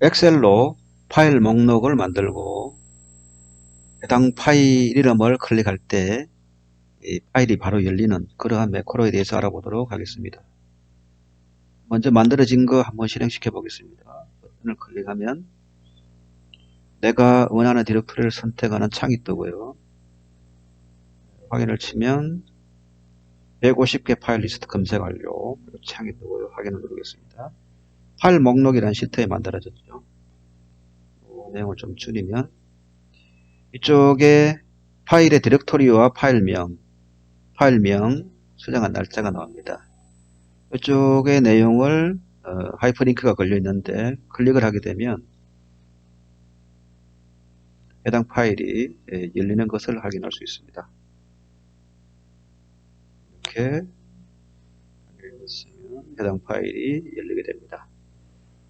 엑셀로 파일 목록을 만들고 해당 파일 이름을 클릭할 때이 파일이 바로 열리는 그러한 매크로에 대해서 알아보도록 하겠습니다. 먼저 만들어진 거 한번 실행시켜 보겠습니다. 버튼을 클릭하면 내가 원하는 디렉토리를 선택하는 창이 뜨고요. 확인을 치면 150개 파일 리스트 검색 완료 창이 뜨고요. 확인을 누르겠습니다. 파일 목록이라는 시트에 만들어졌죠. 어, 내용을 좀 줄이면 이쪽에 파일의 디렉토리와 파일명, 파일명, 수정한 날짜가 나옵니다. 이쪽의 내용을 어, 하이퍼링크가 걸려 있는데 클릭을 하게 되면 해당 파일이 예, 열리는 것을 확인할 수 있습니다. 이렇게 해당 파일이 열리게 됩니다.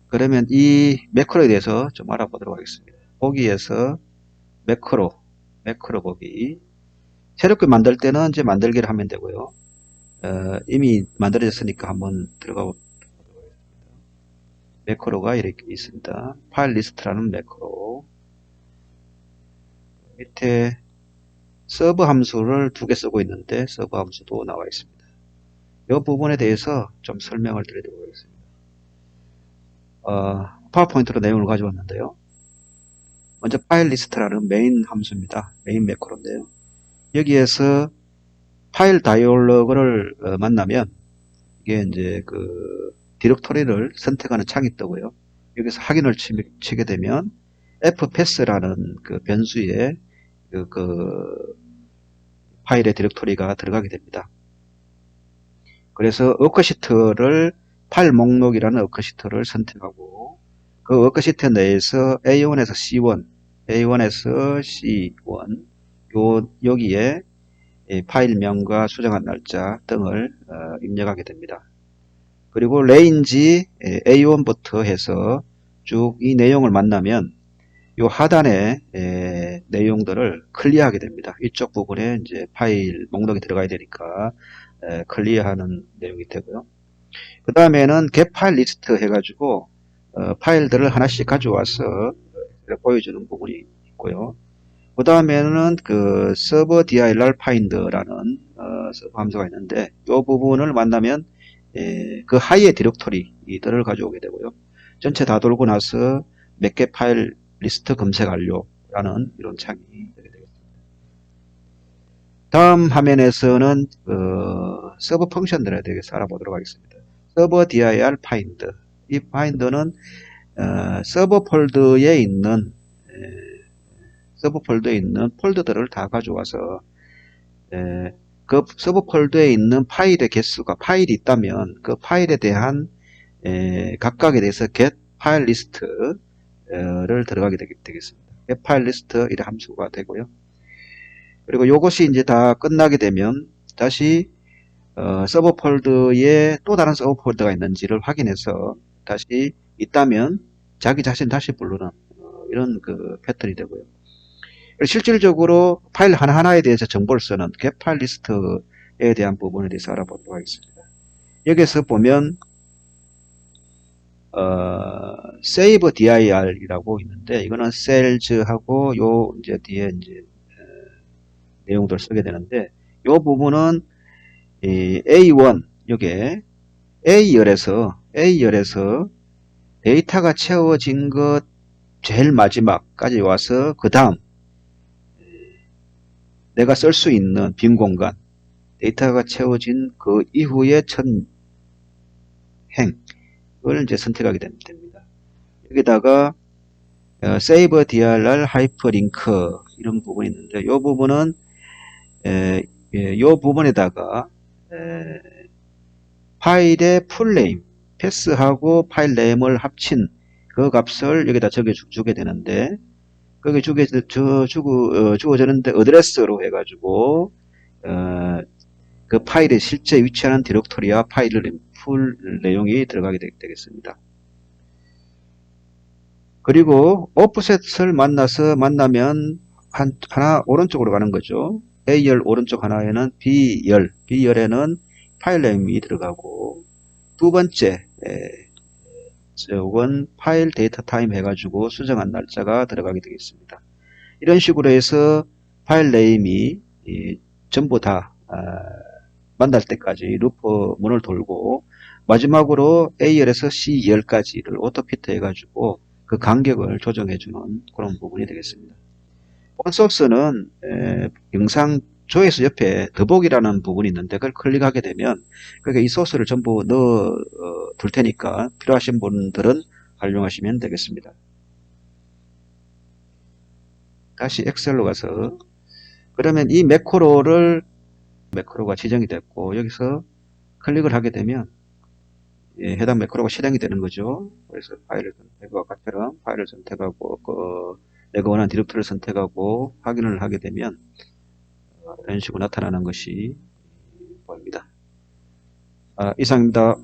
그러면 이 매크로에 대해서 좀 알아보도록 하겠습니다. 보기에서 매크로, 매크로 보기. 새롭게 만들 때는 이제 만들기를 하면 되고요. 어, 이미 만들어졌으니까 한번 들어가 보도록 하겠습니다. 매크로가 이렇게 있습니다. 파일 리스트라는 매크로. 밑에 서브 함수를 두 개 쓰고 있는데 서브 함수도 나와 있습니다. 이 부분에 대해서 좀 설명을 드리도록 하겠습니다. 어, 파워포인트로 내용을 가져왔는데요. 먼저 파일 리스트라는 메인 함수입니다. 메인 매크로인데요. 여기에서 파일 다이얼로그를 어, 만나면 이게 이제 그 디렉토리를 선택하는 창이 뜨고요. 여기서 확인을 치, 게 되면 fpass라는 그 변수에 그, 그 파일의 디렉토리가 들어가게 됩니다. 그래서 워크시트를 파일 목록이라는 워크시트를 선택하고 그 워크시트 내에서 A1에서 C1, A1에서 C1 요 여기에 파일명과 수정한 날짜 등을 어, 입력하게 됩니다. 그리고 레인지 A1부터 해서 쭉 이 내용을 만나면 요 하단의 에, 내용들을 클리어하게 됩니다. 이쪽 부분에 이제 파일 목록이 들어가야 되니까 에, 클리어하는 내용이 되고요. 그 다음에는 get 파일 리스트 해가지고 어, 파일들을 하나씩 가져와서 보여주는 부분이 있고요. 그 다음에는 그 서버 dir find라는 어, 서버 함수가 있는데 이 부분을 만나면 에, 그 하이의 디렉토리들을 가져오게 되고요. 전체 다 돌고 나서 몇 개 파일 리스트 검색 완료라는 이런 창이 되게 되겠습니다. 다음 화면에서는 어, 서버 펑션들에 대해서 알아보도록 하겠습니다. 서버 dir find 이 find는 어, 서버 폴더에 있는 에, 서버 폴더에 있는 폴더들을 다 가져와서 에, 그 서버 폴더에 있는 파일의 개수가 파일이 있다면 그 파일에 대한 에, 각각에 대해서 get 파일 리스트를 들어가게 되겠습니다. get 파일 리스트 이런 함수가 되고요. 그리고 이것이 이제 다 끝나게 되면 다시 어, 서버 폴더에 또 다른 서버 폴더가 있는지를 확인해서 다시 있다면 자기 자신 다시 부르는 어, 이런 그 패턴이 되고요. 실질적으로 파일 하나하나에 대해서 정보를 쓰는 get 파일 리스트에 대한 부분에 대해서 알아보도록 하겠습니다. 여기서 보면 어, save dir이라고 있는데 이거는 sales하고 요 이제 뒤에 이제 내용들을 쓰게 되는데 이 부분은 A1 요게 A열에서 A열에서 데이터가 채워진 것 제일 마지막까지 와서 그 다음 내가 쓸 수 있는 빈 공간 데이터가 채워진 그 이후의 첫 행을 이제 선택하게 됩니다. 여기다가 어, save dir hyperlink 이런 부분이 있는데 이 부분은 에, 예, 이 부분에다가 에, 파일의 풀네임 패스하고 파일 네임을 합친 그 값을 여기다 적어 주게 되는데 거기 주게 주, 주고 어, 주어지는데 어드레스로 해가지고 어, 그 파일의 실제 위치하는 디렉토리와 파일을 풀 내용이 들어가게 되, 겠습니다 그리고 오프셋을 만나서 만나면 한, 하나 오른쪽으로 가는 거죠. A열 오른쪽 하나에는 B열, B열에는 파일 네임이 들어가고 두 번째 에, 원 파일 데이터 타임 해가지고 수정한 날짜가 들어가게 되겠습니다. 이런 식으로 해서 파일 네임이 이 전부 다 아, 만날 때까지 루프 문을 돌고 마지막으로 A열에서 C열까지를 오토피트 해가지고 그 간격을 조정해주는 그런 부분이 되겠습니다. 본소스는 에, 영상 조회수 옆에 더보기라는 부분이 있는데 그걸 클릭하게 되면 그게 이 소스를 전부 넣어 어, 둘 테니까 필요하신 분들은 활용하시면 되겠습니다. 다시 엑셀로 가서 그러면 이 매크로를 매크로가 지정이 됐고 여기서 클릭을 하게 되면 예, 해당 매크로가 실행이 되는 거죠. 그래서 파일을 선택하고 아까처럼 파일을 선택하고 그 내가 원하는 디렉터를 선택하고 확인을 하게 되면 어, 이런 식으로 나타나는 것이 보입니다. 아, 이상입니다.